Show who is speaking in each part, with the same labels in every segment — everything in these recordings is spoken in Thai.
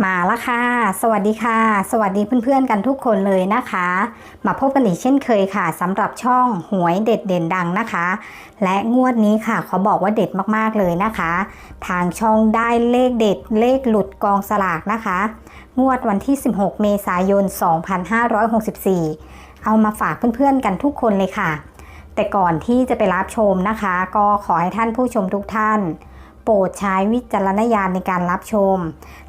Speaker 1: มาล้วค่ะ สวัสดีค่ะ สวัสดีเพื่อนๆกันทุกคนเลยนะคะ มาพบกันอีกเช่นเคยค่ะสำหรับช่องหวยเด็ดเด่นดังนะคะ และงวดนี้ค่ะเขาบอกว่าเด็ดมากๆเลยนะคะ ทางช่องได้เลขเด็ดเลขหลุดกองสลากนะคะ งวดวันที่ 16 เมษายน 2564 เอามาฝากเพื่อนๆกันทุกคนเลยค่ะ แต่ก่อนที่จะไปรับชมนะคะ ก็ขอให้ท่านผู้ชมทุกท่าน โปรดใช้วิจารณญาณในการรับชม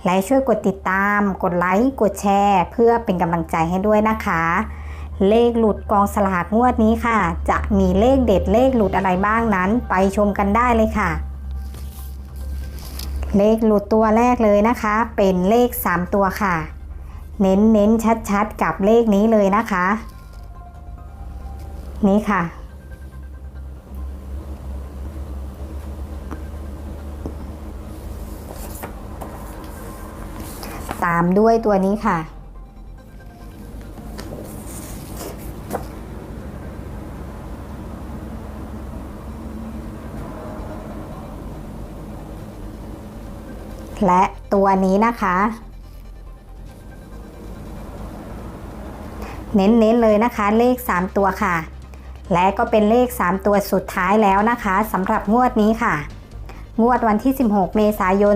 Speaker 1: และช่วยกดติดตาม กดไลค์ กดแชร์ เพื่อเป็นกำลังใจให้ด้วยนะคะ เลขหลุดกองสลากงวดนี้ค่ะ จะมีเลขเด็ดเลขหลุดอะไรบ้างนั้น ไปชมกันได้เลยค่ะ เลขหลุดตัวแรกเลยนะคะ เป็นเลข 3 ตัวค่ะ เน้นเน้นชัดๆ กับเลขนี้เลยนะคะ นี่ค่ะ ตามด้วยตัวนี้ค่ะ และตัวนี้นะคะ เน้นๆเลยนะคะเลข 3 ตัวค่ะ และก็เป็นเลข 3 ตัวสุดท้ายแล้วนะคะสำหรับงวดนี้ค่ะงวดวันที่ 16 เมษายน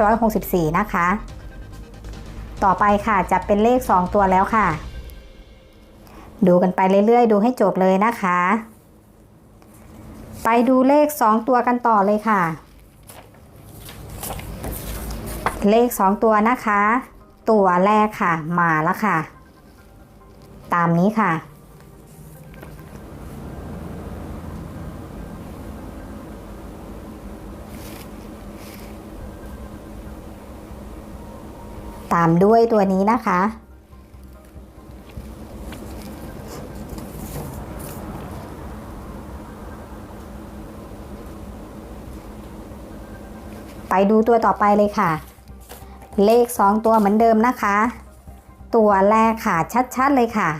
Speaker 1: 2564 นะคะ ต่อไปค่ะจะเป็นเลข 2 ตัวแล้วค่ะ ดูกันไปเรื่อยๆ ดูให้จบเลยนะคะ ไปดูเลข 2 ตัวกันต่อเลยค่ะ เลข 2 ตัวนะคะ ตัวแรกค่ะมาแล้วค่ะ ตามนี้ค่ะ ตามด้วยตัวนี้นะคะ ไปดูตัวต่อไปเลยค่ะ เลข 2 ตัวเหมือนเดิมนะคะ ตัวแรกค่ะชัดๆเลยค่ะ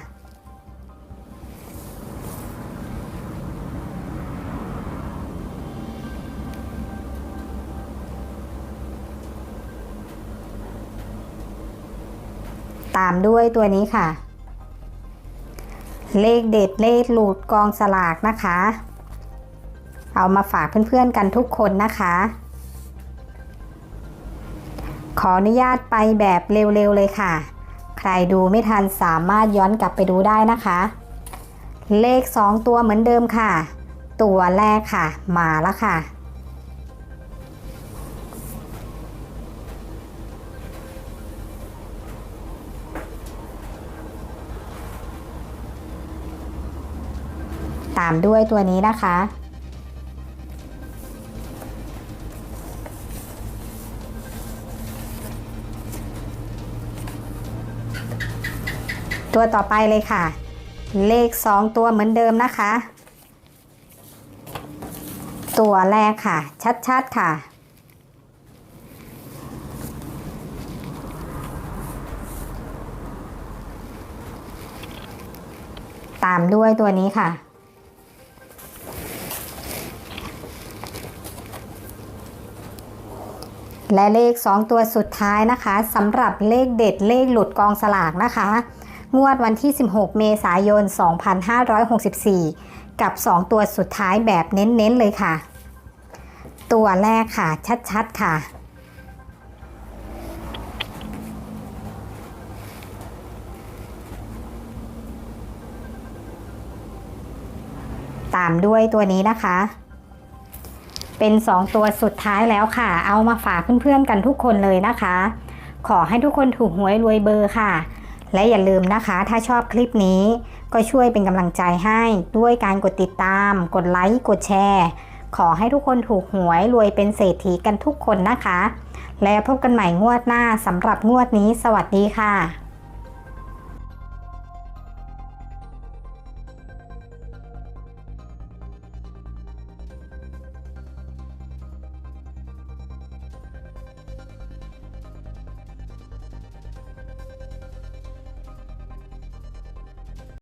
Speaker 1: ตามด้วยตัวนี้ค่ะ เลขเด็ดเลขหลุดกองสลากนะคะ เอามาฝากเพื่อนๆกันทุกคนนะคะ ขออนุญาตไปแบบเร็วๆเลยค่ะ ใครดูไม่ทันสามารถย้อนกลับไปดูได้นะคะ เลข 2 ตัวเหมือนเดิมค่ะ ตัวแรกค่ะ มาแล้วค่ะ ตามด้วยตัวนี้นะคะ ตัวต่อไปเลยค่ะ เลข 2 ตัวเหมือนเดิมนะคะ ตัวแรกค่ะ ชัดๆค่ะตามด้วยตัวนี้ค่ะ และเลข 2 ตัวสุดท้ายนะคะสำหรับเลขเด็ดเลขหลุดกองสลากนะคะ งวดวันที่ 16 เมษายน 2564 กับ 2 ตัวสุดท้ายแบบเน้นๆเลยค่ะ ตัวแรกค่ะ ชัดๆค่ะ ตามด้วยตัวนี้นะคะ เป็น 2 ตัวสุดท้ายแล้วค่ะ เอามาฝากเพื่อนๆกันทุกคนเลยนะคะ ขอให้ทุกคนถูกหวยรวยเบอร์ค่ะ และอย่าลืมนะคะ ถ้าชอบคลิปนี้ก็ช่วยเป็นกำลังใจให้ด้วยการกดติดตาม กดไลค์ กดแชร์ ขอให้ทุกคนถูกหวยรวยเป็นเศรษฐีกันทุกคนนะคะ และพบกันใหม่งวดหน้าสำหรับงวดนี้ สวัสดีค่ะ